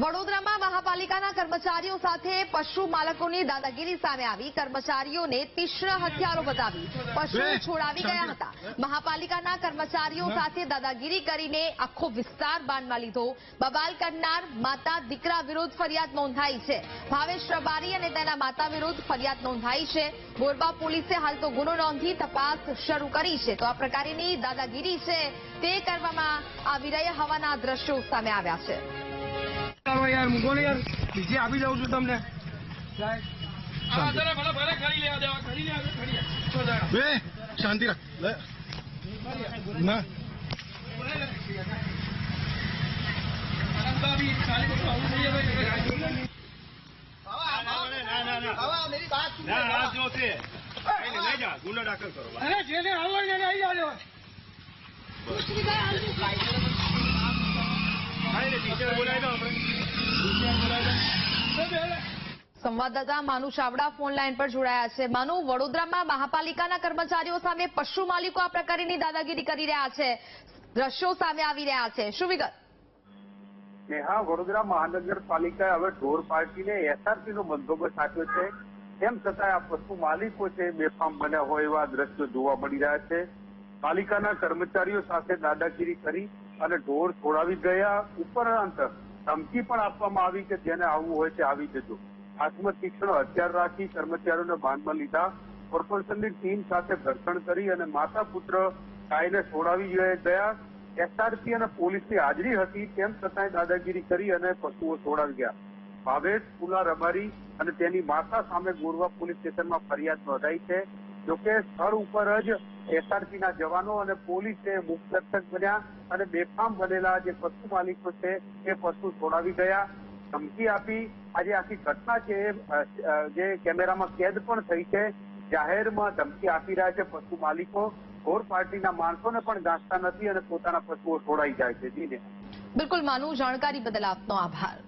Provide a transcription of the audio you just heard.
વડોદરામાં મહાપાલિકાના કર્મચારીઓ સાથે પશુ માલકોની દાદાગીરી સામે આવી. કર્મચારીઓને તીક્ષ્ણ હથિયારો બતાવી પશુ છોડાવી ગયા હતા. મહાપાલિકાના કર્મચારીઓ સાથે દાદાગીરી કરીને આખો વિસ્તાર બાનમાં લીધો. બબાલ કરનાર માતા દીકરા વિરુદ્ધ ફરિયાદ નોંધાઈ છે. ભાવેશ રબારી અને તેના માતા વિરુદ્ધ ફરિયાદ નોંધાઈ છે. ગોરબા પોલીસે હાલ તો ગુનો નોંધી તપાસ શરૂ કરી છે. તો આ પ્રકારની દાદાગીરી છે તે કરવામાં આવી રહ્યા હોવાના દ્રશ્યો સામે આવ્યા છે. ચાલો યાર મૂકો ને યાર. બીજી આપી દઉં છું તમને. શાંતિ. રાખ. ના. આવું થઈ જાય તો એટલે ગાડી લઈને. ના હાથ જો છે. લઈ લઈ જા ગુનો દાખલ કરો જેને આવડે ને આવી આવજો. ટીચર બોલાવી દો આપણે. તો બે લે. સંવાદદાતા માનુ ચાવડા ફોન લાઈન પર જોડાયા છે. માનુ, વડોદરામાં મહાપાલિકાના કર્મચારીઓ સામે પશુ માલિકો આ પ્રકારની દાદાગીરી કરી રહ્યા છે. દ્રશ્યો સામે આવી રહ્યા છે. શું વિગત? નેહા વડોદરા મહાનગરપાલિકાએ હવે ઢોર પાર્ટીને એસઆરપી નો બંદોબસ્ત આપ્યો છે. તેમ છતાં આ પશુ માલિકો છે, બેફામ બન્યા હોય એવા દ્રશ્યો જોવા મળી રહ્યા છે. પાલિકાના કર્મચારીઓ સાથે દાદાગીરી કરી અને ઢોર છોડાવી ગયા. ઉપરાંત ધમકી પણ આપવામાં આવી કે જેને આવવું હોય તે આવી જજો. હાથમાં તીક્ષ્ણ હથિયાર રાખી કર્મચારીઓને બાંધમાં લીધા. કોર્પોરેશનની ટીમ સાથે ઘર્ષણ કરી અને માતા પુત્ર કાયને છોડાવી ગયા એસઆરપી અને પોલીસની હાજરી હતી તેમ છતાંય દાદાગીરી કરી અને પશુઓ છોડાવી ગયા. ભાવેશ, પુલા રબારી અને તેની માતા સામે ગોરવા પોલીસ સ્ટેશનમાં ફરિયાદ નોંધાઈ છે. જોકે સ્થળ ઉપર જ એસઆરપી ના જવાનો અને પોલીસે મુખદર્શક બન્યા અને બેફામ બનેલા જે પશુ માલિકો છે એ પશુ છોડાવી ગયા. ધમકી આપી. આજે આખી ઘટના છે જે કેમેરામાં કેદ પણ થઈ છે. જાહેરમાં ધમકી આપી રહ્યા છે પશુ માલિકો. ઘોર પાર્ટીના માણસોને પણ ગાંસતા નથી અને પોતાના પશુઓ છોડાઈ જાય છે. જીને બિલકુલ માનું જાણકારી બદલ આપનો આભાર.